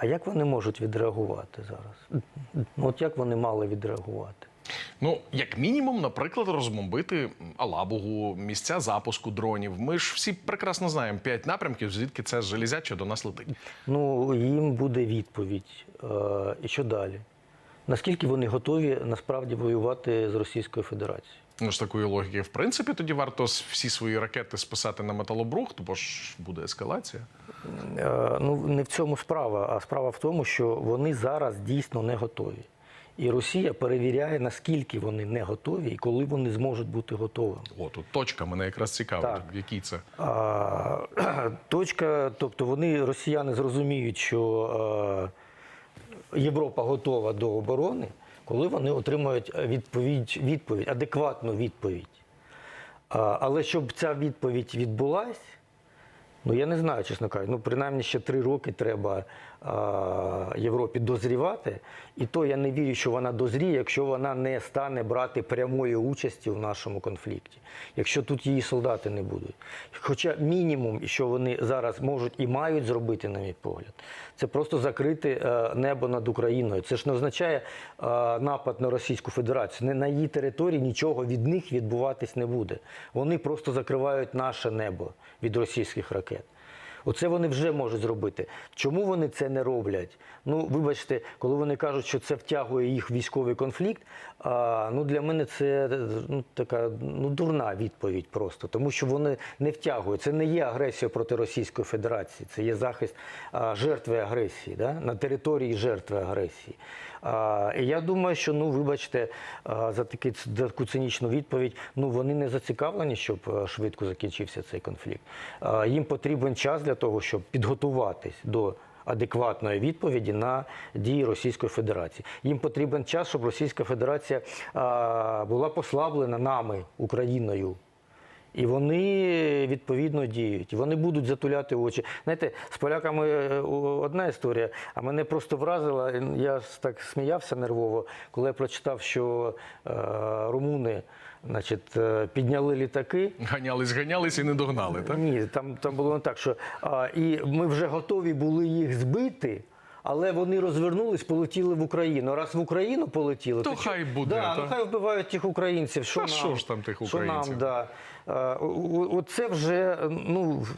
А як вони можуть відреагувати зараз? Ну, От як вони мали відреагувати? Ну, як мінімум, наприклад, розбомбити Алабугу, місця запуску дронів. Ми ж всі прекрасно знаємо п'ять напрямків, звідки це железяче до нас летить. Ну, їм буде відповідь. Е, і що далі? Наскільки вони готові насправді воювати з Російською Федерацією? Ну, з такої логіки, в принципі, тоді варто всі свої ракети списати на металобрухт, бо ж буде ескалація. Е, Ну, не в цьому справа, а справа в тому, що вони зараз дійсно не готові. І Росія перевіряє, наскільки вони не готові і коли вони зможуть бути готовими. О, тут точка мене якраз цікавить, Так. в якій це. А, точка, тобто вони, росіяни, зрозуміють, що е, Європа готова до оборони, коли вони отримають відповідь, відповідь адекватну відповідь. А, але щоб ця відповідь відбулась, ну я не знаю, чесно кажучи, ну принаймні ще три роки треба Європі дозрівати. І то я не вірю, що вона дозріє, якщо вона не стане брати прямої участі в нашому конфлікті, якщо тут її солдати не будуть. Хоча мінімум, що вони зараз можуть і мають зробити, на мій погляд, це просто закрити е, небо над Україною. Це ж не означає е, напад на Російську Федерацію. На її території нічого від них відбуватись не буде. Вони просто закривають наше небо від російських ракет. Оце вони вже можуть зробити. Чому вони це не роблять? Ну, вибачте, коли вони кажуть, що це втягує їх в військовий конфлікт, а, ну для мене це ну, така ну, дурна відповідь просто, тому що вони не втягують. Це не є агресія проти Російської Федерації, це є захист а, жертви агресії, да? на території жертви агресії. А, і я думаю, що ну, вибачте, а, за таки, за таку цинічну відповідь, ну вони не зацікавлені, щоб швидко закінчився цей конфлікт. А, їм потрібен час для того, щоб підготуватись до адекватної відповіді на дії Російської Федерації. Їм потрібен час, щоб Російська Федерація була послаблена нами, Україною. І вони відповідно діють. Вони будуть затуляти очі. Знаєте, з поляками е, одна історія, а мене просто вразила. Я так сміявся нервово, коли я прочитав, що е, румуни значить, е, підняли літаки. Ганялись, ганялись і не догнали, так? Ні, там, там було не так, що а, і ми вже готові були їх збити. Але вони розвернулись, полетіли в Україну. Раз в Україну полетіли, То чо- хай буде, Да, та. ну хай вбивають тих українців. Що Та нам? що ж там тих Що нам, да. Е, Оце вже, ну, в-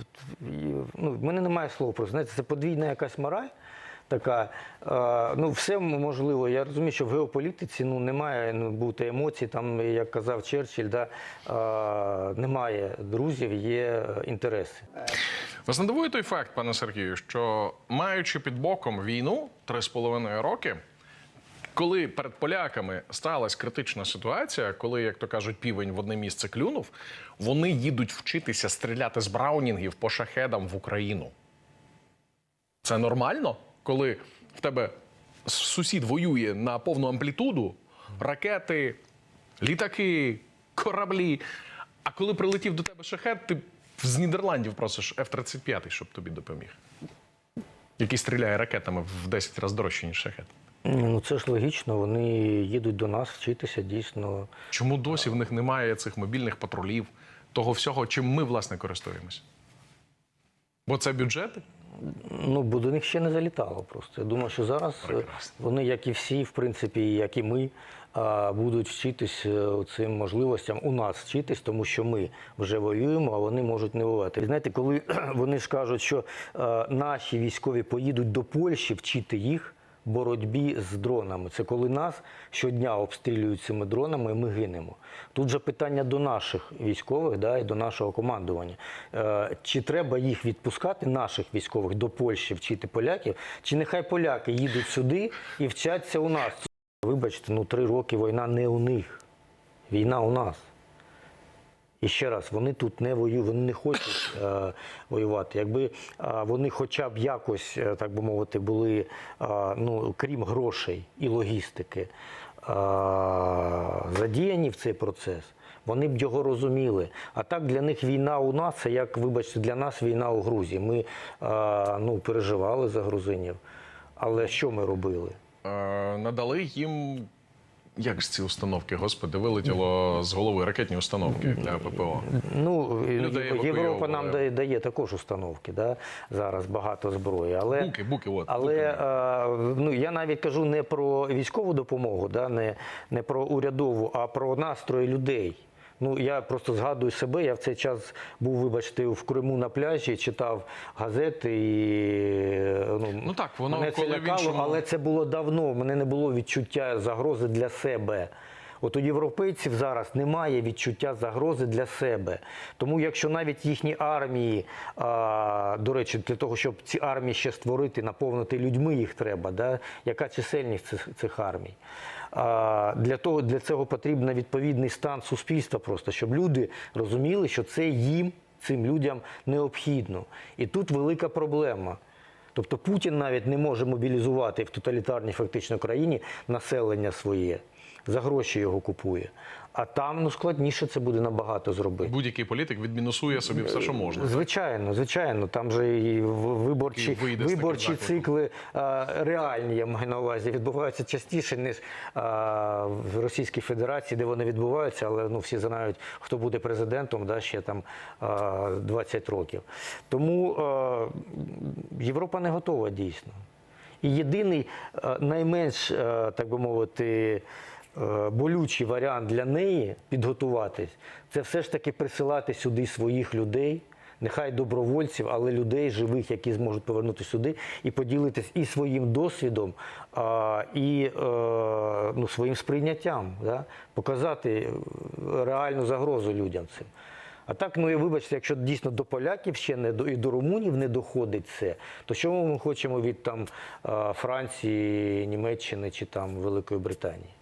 ну, в мене немає слов просто. Знаєте, це подвійна якась мораль. Така, е, ну, все можливо. Я розумію, що в геополітиці ну, немає ну, бути емоцій, там, як казав Черчилль, да, е, немає друзів, є інтереси. Вас не той факт, пане Сергію, що маючи під боком війну три з половиною роки, коли перед поляками сталася критична ситуація, коли, як то кажуть, півень в одне місце клюнув, вони їдуть вчитися стріляти з браунінгів по шахедам в Україну. Це нормально, коли в тебе сусід воює на повну амплітуду, ракети, літаки, кораблі. А коли прилетів до тебе шахет, ти з Нідерландів просиш F-35, щоб тобі допоміг. Який стріляє ракетами в 10 разів дорожче, ніж шахет. Ну це ж логічно, вони їдуть до нас вчитися дійсно. Чому досі в них немає цих мобільних патрулів, того всього, чим ми, власне, користуємося? Бо це бюджети? Ну, бо до них ще не залітало просто. Я думаю, що зараз е, Прекрасно. вони, як і всі, в принципі, як і ми, будуть вчитись е, цим можливостям у нас вчитись, тому що ми вже воюємо, а вони можуть не воювати. І знаєте, коли вони ж кажуть, що е, наші військові поїдуть до Польщі вчити їх. Боротьбі з дронами. Це коли нас щодня обстрілюють цими дронами, і ми гинемо. Тут же питання до наших військових да, і до нашого командування. Е, чи треба їх відпускати, наших військових, до Польщі вчити поляків, чи нехай поляки їдуть сюди і вчаться у нас? Вибачте, ну три роки війна не у них. Війна у нас. І ще раз, вони тут не воюють, вони не хочуть е, воювати. Якби е, вони хоча б якось, е, так би мовити, були, е, ну, крім грошей і логістики, е, задіяні в цей процес, вони б його розуміли. А так для них війна у нас, це як, вибачте, для нас війна у Грузії. Ми е, ну, переживали за грузинів. Але що ми робили? Е, надали їм як ж ці установки, господи, вилетіло з голови ракетні установки для ППО. Ну, Людей Європа нам дає, дає також установки, да? зараз багато зброї. Але, Буки, буки, от. але буки. А, ну, я навіть кажу не про військову допомогу, да? не, не про урядову, а про настрої людей. Ну, я просто згадую себе. Я в цей час був, вибачте, в Криму на пляжі, читав газети і ну, Ну так, воно мене це лякало, іншому- але це було давно. У мене не було відчуття загрози для себе. От у європейців зараз немає відчуття загрози для себе. Тому якщо навіть їхні армії, а, до речі, для того, щоб ці армії ще створити, наповнити людьми їх треба, да? яка чисельність цих, цих армій? А, для, того, для цього потрібен відповідний стан суспільства, просто, щоб люди розуміли, що це їм, цим людям необхідно. І тут велика проблема. Тобто Путін навіть не може мобілізувати в тоталітарній фактично країні населення своє, за гроші його купує. А там ну, складніше це буде набагато зробити. Будь-який політик відмінусує собі все, що можна. Звичайно, звичайно, там же і виборчі, виборчі цикли а, реальні, я маю на увазі, відбуваються частіше, ніж а, в Російській Федерації, де вони відбуваються, але ну, всі знають, хто буде президентом да, ще там а, 20 років. Тому а, Європа не готова дійсно. І єдиний найменш, так би мовити, болючий варіант для неї підготуватись, це все ж таки присилати сюди своїх людей, нехай добровольців, але людей живих, які зможуть повернутися сюди і поділитись і своїм досвідом, і е, ну, своїм сприйняттям, да? показати е, реальну загрозу людям цим. А так, ну і вибачте, якщо дійсно до поляків ще не до і до румунів не доходить це, то що ми хочемо від там Франції, Німеччини чи там Великої Британії?